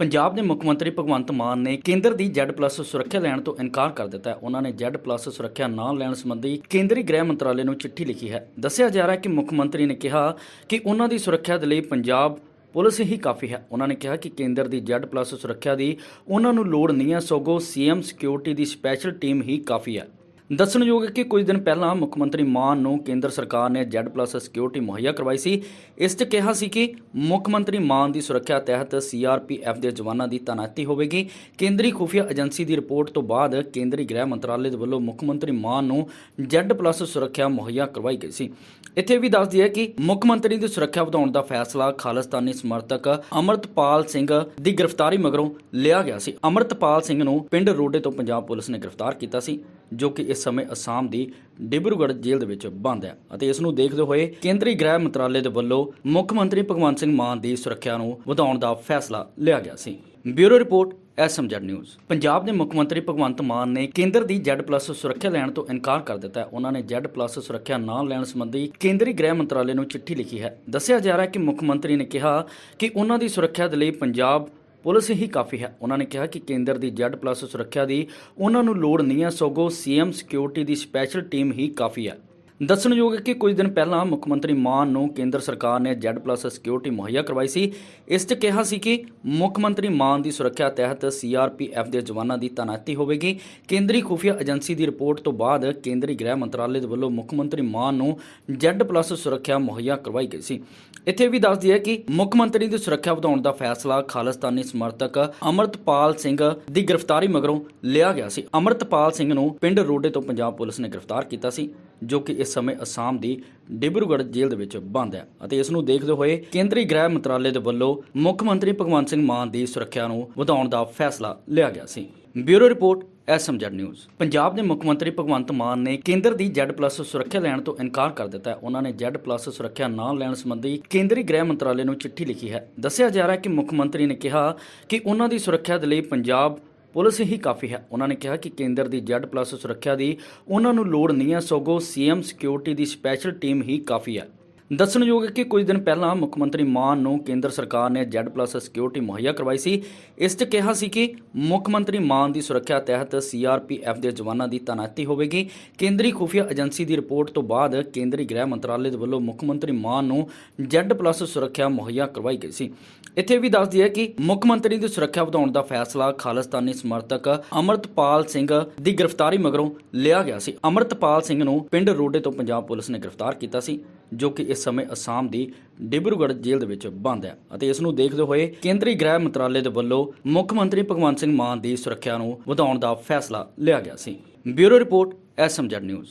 ਪੰਜਾਬ ਦੇ ਮੁੱਖ ਮੰਤਰੀ ਭਗਵੰਤ ਮਾਨ ਨੇ ਕੇਂਦਰ ਦੀ Z+ ਸੁਰੱਖਿਆ ਲੈਣ ਤੋਂ ਇਨਕਾਰ ਕਰ ਦਿੱਤਾ ਹੈ। ਉਹਨਾਂ ਨੇ Z+ ਸੁਰੱਖਿਆ ਨਾ ਲੈਣ ਸੰਬੰਧੀ ਕੇਂਦਰੀ ਗ੍ਰਹਿ ਮੰਤਰਾਲੇ ਨੂੰ ਚਿੱਠੀ ਲਿਖੀ ਹੈ। ਦੱਸਿਆ ਜਾ ਰਿਹਾ ਹੈ ਕਿ ਮੁੱਖ ਮੰਤਰੀ ਨੇ ਕਿਹਾ ਕਿ ਉਹਨਾਂ ਦੀ ਸੁਰੱਖਿਆ ਦੇ ਲਈ ਪੰਜਾਬ ਪੁਲਿਸ ਹੀ ਕਾਫੀ ਹੈ। ਉਹਨਾਂ ਨੇ ਕਿਹਾ ਕਿ ਕੇਂਦਰ ਦੀ Z+ ਸੁਰੱਖਿਆ ਦੀ ਉਹਨਾਂ ਨੂੰ ਲੋੜ ਨਹੀਂ ਹੈ। ਸਗੋਂ ਸੀਐਮ ਸਿਕਿਉਰਿਟੀ ਦੀ ਸਪੈਸ਼ਲ ਟੀਮ ਹੀ ਕਾਫੀ ਹੈ। ਦੱਸਣਯੋਗ ਹੈ ਕਿ ਕੁਝ ਦਿਨ ਪਹਿਲਾਂ ਮੁੱਖ ਮੰਤਰੀ ਮਾਨ ਨੂੰ ਕੇਂਦਰ ਸਰਕਾਰ ਨੇ Z+ ਸਿਕਿਉਰਿਟੀ ਮੁਹੱਈਆ ਕਰਵਾਈ ਸੀ। ਇਸ 'ਚ ਕਿਹਾ ਸੀ ਕਿ ਮੁੱਖ ਮੰਤਰੀ ਮਾਨ ਦੀ ਸੁਰੱਖਿਆ ਤਹਿਤ ਸੀਆਰਪੀਐਫ ਦੇ ਜਵਾਨਾਂ ਦੀ ਤਾਇਨਾਤੀ ਹੋਵੇਗੀ। ਕੇਂਦਰੀ ਖੁਫੀਆ ਏਜੰਸੀ ਦੀ ਰਿਪੋਰਟ ਤੋਂ ਬਾਅਦ ਕੇਂਦਰੀ ਗ੍ਰਹਿ ਮੰਤਰਾਲੇ ਦੇ ਵੱਲੋਂ ਮੁੱਖ ਮੰਤਰੀ ਮਾਨ ਨੂੰ Z+ ਸੁਰੱਖਿਆ ਮੁਹੱਈਆ ਕਰਵਾਈ ਗਈ ਸੀ। ਇੱਥੇ ਵੀ ਦੱਸ ਦਈਏ ਕਿ ਮੁੱਖ ਮੰਤਰੀ ਦੀ ਸੁਰੱਖਿਆ ਵਧਾਉਣ ਦਾ ਫੈਸਲਾ ਖਾਲਿਸਤਾਨੀ ਸਮਰਥਕ ਅਮਰਤਪਾਲ ਸਿੰਘ ਦੀ ਗ੍ਰਿਫਤਾਰੀ ਮਗਰੋਂ ਲਿਆ ਗਿਆ ਸੀ। ਅਮਰਤਪਾਲ ਸਿੰਘ ਨੂੰ ਪਿੰਡ ਰੋਡੇ ਤੋਂ ਪੰਜਾਬ ਪੁਲਿਸ ਨੇ ਗ੍ਰਿਫਤਾਰ ਕੀਤਾ ਸੀ, ਜੋ ਕਿ ਇਸ ਸਮੇਂ ਅਸਾਮ ਦੀ ਡਿਬਰੂਗੜ੍ਹ ਜੇਲ੍ਹ ਦੇ ਵਿੱਚ ਬੰਦ ਹੈ ਅਤੇ ਇਸ ਨੂੰ ਦੇਖਦੇ ਹੋਏ ਕੇਂਦਰੀ ਗ੍ਰਹਿ ਮੰਤਰਾਲੇ ਦੇ ਵੱਲੋਂ ਮੁੱਖ ਮੰਤਰੀ ਭਗਵੰਤ ਸਿੰਘ ਮਾਨ ਦੀ ਸੁਰੱਖਿਆ ਨੂੰ ਵਧਾਉਣ ਦਾ ਫੈਸਲਾ ਲਿਆ ਗਿਆ ਸੀ। Bureau report, SMZ news. Punjab ਦੇ ਮੁੱਖ ਮੰਤਰੀ ਭਗਵੰਤ ਮਾਨ ਨੇ ਕੇਂਦਰ ਦੀ Z+ ਸੁਰੱਖਿਆ ਲੈਣ ਤੋਂ ਇਨਕਾਰ ਕਰ ਦਿੱਤਾ ਹੈ। ਉਹਨਾਂ ਨੇ Z+ ਸੁਰੱਖਿਆ ਨਾ ਲੈਣ ਸੰਬੰਧੀ ਕੇਂਦਰੀ ਗ੍ਰਹਿ ਮੰਤਰਾਲੇ ਨੂੰ ਚਿੱਠੀ ਲਿਖੀ ਹੈ। ਦੱਸਿਆ ਜਾ ਰਿਹਾ ਹੈ ਕਿ ਮੁੱਖ ਮੰਤਰੀ ਨੇ ਕਿਹਾ ਕਿ ਉਹਨਾਂ ਦੀ ਸੁਰੱਖਿਆ ਦੇ ਲਈ ਪੰਜਾਬ ਪੁਲਿਸ ਹੀ ਕਾਫੀ ਹੈ। ਉਹਨਾਂ ਨੇ ਕਿਹਾ ਕਿ ਕੇਂਦਰ ਦੀ Z+ ਸੁਰੱਖਿਆ ਦੀ ਉਹਨਾਂ ਨੂੰ ਲੋੜ ਨਹੀਂ ਹੈ। ਸਗੋਂ ਸੀਐਮ ਸਿਕਿਉਰਿਟੀ ਦੀ ਸਪੈਸ਼ਲ ਟੀਮ ਹੀ ਕਾਫੀ ਹੈ। ਦੱਸਣਯੋਗ ਹੈ ਕਿ ਕੁਝ ਦਿਨ ਪਹਿਲਾਂ ਮੁੱਖ ਮੰਤਰੀ ਮਾਨ ਨੂੰ ਕੇਂਦਰ ਸਰਕਾਰ ਨੇ Z+ ਸਿਕਿਉਰਿਟੀ ਮੁਹੱਈਆ ਕਰਵਾਈ ਸੀ। ਇਸ 'ਚ ਕਿਹਾ ਸੀ ਕਿ ਮੁੱਖ ਮੰਤਰੀ ਮਾਨ ਦੀ ਸੁਰੱਖਿਆ ਤਹਿਤ ਸੀਆਰਪੀਐਫ ਦੇ ਜਵਾਨਾਂ ਦੀ ਤਾਇਨਾਤੀ ਹੋਵੇਗੀ। ਕੇਂਦਰੀ ਖੁਫੀਆ ਏਜੰਸੀ ਦੀ ਰਿਪੋਰਟ ਤੋਂ ਬਾਅਦ ਕੇਂਦਰੀ ਗ੍ਰਹਿ ਮੰਤਰਾਲੇ ਦੇ ਵੱਲੋਂ ਮੁੱਖ ਮੰਤਰੀ ਮਾਨ ਨੂੰ Z+ ਸੁਰੱਖਿਆ ਮੁਹੱਈਆ ਕਰਵਾਈ ਗਈ ਸੀ। ਇੱਥੇ ਵੀ ਦੱਸ ਦਈਏ ਕਿ ਮੁੱਖ ਮੰਤਰੀ ਦੀ ਸੁਰੱਖਿਆ ਵਧਾਉਣ ਦਾ ਫੈਸਲਾ ਖਾਲਿਸਤਾਨੀ ਸਮਰਥਕ ਅਮਰਤਪਾਲ ਸਿੰਘ ਦੀ ਗ੍ਰਿਫਤਾਰੀ ਮਗਰੋਂ ਲਿਆ ਗਿਆ ਸੀ। ਅਮਰਤਪਾਲ ਸਿੰਘ ਨੂੰ ਪਿੰਡ ਰੋਡੇ ਤੋਂ ਪੰਜਾਬ ਪੁਲਿਸ ਨੇ ਗ੍ਰਿਫਤਾਰ ਕੀਤਾ ਸੀ। ਜੋ ਕਿ ਇਸ ਸਮੇਂ ਅਸਾਮ ਦੀ ਡਿਬਰੂਗੜ੍ਹ ਜੇਲ੍ਹ ਦੇ ਵਿੱਚ ਬੰਦ ਹੈ ਅਤੇ ਇਸ ਨੂੰ ਦੇਖਦੇ ਹੋਏ ਕੇਂਦਰੀ ਗ੍ਰਹਿ ਮੰਤਰਾਲੇ ਦੇ ਵੱਲੋਂ ਮੁੱਖ ਮੰਤਰੀ ਭਗਵੰਤ ਸਿੰਘ ਮਾਨ ਦੀ ਸੁਰੱਖਿਆ ਨੂੰ ਵਧਾਉਣ ਦਾ ਫੈਸਲਾ ਲਿਆ ਗਿਆ ਸੀ। Bureau report, SMZ news. Punjab ਦੇ ਮੁੱਖ ਮੰਤਰੀ ਭਗਵੰਤ ਮਾਨ ਨੇ ਕੇਂਦਰ ਦੀ Z+ ਸੁਰੱਖਿਆ ਲੈਣ ਤੋਂ ਇਨਕਾਰ ਕਰ ਦਿੱਤਾ ਹੈ। ਉਹਨਾਂ ਨੇ Z+ ਸੁਰੱਖਿਆ ਨਾ ਲੈਣ ਸੰਬੰਧੀ ਕੇਂਦਰੀ ਗ੍ਰਹਿ ਮੰਤਰਾਲੇ ਨੂੰ ਚਿੱਠੀ ਲਿਖੀ ਹੈ। ਦੱਸਿਆ ਜਾ ਰਿਹਾ ਹੈ ਕਿ ਮੁੱਖ ਮੰਤਰੀ ਨੇ ਕਿਹਾ ਕਿ ਉਹਨਾਂ ਦੀ ਸੁਰੱਖਿਆ ਦੇ ਲਈ ਪੰਜਾਬ ਪੁਲਿਸ ਹੀ ਕਾਫੀ ਹੈ। ਉਹਨਾਂ ਨੇ ਕਿਹਾ ਕਿ ਕੇਂਦਰ ਦੀ Z+ ਸੁਰੱਖਿਆ ਦੀ ਉਹਨਾਂ ਨੂੰ ਲੋੜ ਨਹੀਂ ਹੈ। ਸਗੋਂ ਸੀਐਮ ਸਿਕਿਉਰਿਟੀ ਦੀ ਸਪੈਸ਼ਲ ਟੀਮ ਹੀ ਕਾਫੀ ਹੈ। ਦੱਸਣਯੋਗ ਹੈ ਕਿ ਕੁਝ ਦਿਨ ਪਹਿਲਾਂ ਮੁੱਖ ਮੰਤਰੀ ਮਾਨ ਨੂੰ ਕੇਂਦਰ ਸਰਕਾਰ ਨੇ Z+ ਸਿਕਿਉਰਿਟੀ ਮੁਹੱਈਆ ਕਰਵਾਈ ਸੀ। ਇਸ 'ਚ ਕਿਹਾ ਸੀ ਕਿ ਮੁੱਖ ਮੰਤਰੀ ਮਾਨ ਦੀ ਸੁਰੱਖਿਆ ਤਹਿਤ ਸੀਆਰਪੀਐਫ ਦੇ ਜਵਾਨਾਂ ਦੀ ਤਾਇਨਾਤੀ ਹੋਵੇਗੀ। ਕੇਂਦਰੀ ਖੁਫੀਆ ਏਜੰਸੀ ਦੀ ਰਿਪੋਰਟ ਤੋਂ ਬਾਅਦ ਕੇਂਦਰੀ ਗ੍ਰਹਿ ਮੰਤਰਾਲੇ ਦੇ ਵੱਲੋਂ ਮੁੱਖ ਮੰਤਰੀ ਮਾਨ ਨੂੰ Z+ ਸੁਰੱਖਿਆ ਮੁਹੱਈਆ ਕਰਵਾਈ ਗਈ ਸੀ। ਇੱਥੇ ਵੀ ਦੱਸ ਦਈਏ ਕਿ ਮੁੱਖ ਮੰਤਰੀ ਦੀ ਸੁਰੱਖਿਆ ਵਧਾਉਣ ਦਾ ਫੈਸਲਾ ਖਾਲਿਸਤਾਨੀ ਸਮਰਥਕ ਅਮਰਤਪਾਲ ਸਿੰਘ ਦੀ ਗ੍ਰਿਫਤਾਰੀ ਮਗਰੋਂ ਲਿਆ ਗਿਆ ਸੀ। ਅਮਰਤਪਾਲ ਸਿੰਘ ਨੂੰ ਪਿੰਡ ਰੋਡੇ ਤੋਂ ਪੰਜਾਬ ਪੁਲਿਸ ਨੇ ਗ੍ਰਿਫਤਾਰ ਕੀਤਾ ਸੀ। ਜੋ ਕਿ ਇਸ ਸਮੇਂ ਅਸਾਮ ਦੀ ਡਿਬਰੂਗੜ੍ਹ ਜੇਲ੍ਹ ਦੇ ਵਿੱਚ ਬੰਦ ਹੈ ਅਤੇ ਇਸ ਨੂੰ ਦੇਖਦੇ ਹੋਏ ਕੇਂਦਰੀ ਗ੍ਰਹਿ ਮੰਤਰਾਲੇ ਦੇ ਵੱਲੋਂ ਮੁੱਖ ਮੰਤਰੀ ਭਗਵੰਤ ਸਿੰਘ ਮਾਨ ਦੀ ਸੁਰੱਖਿਆ ਨੂੰ ਵਧਾਉਣ ਦਾ ਫੈਸਲਾ ਲਿਆ ਗਿਆ ਸੀ। Bureau report, SMZ news.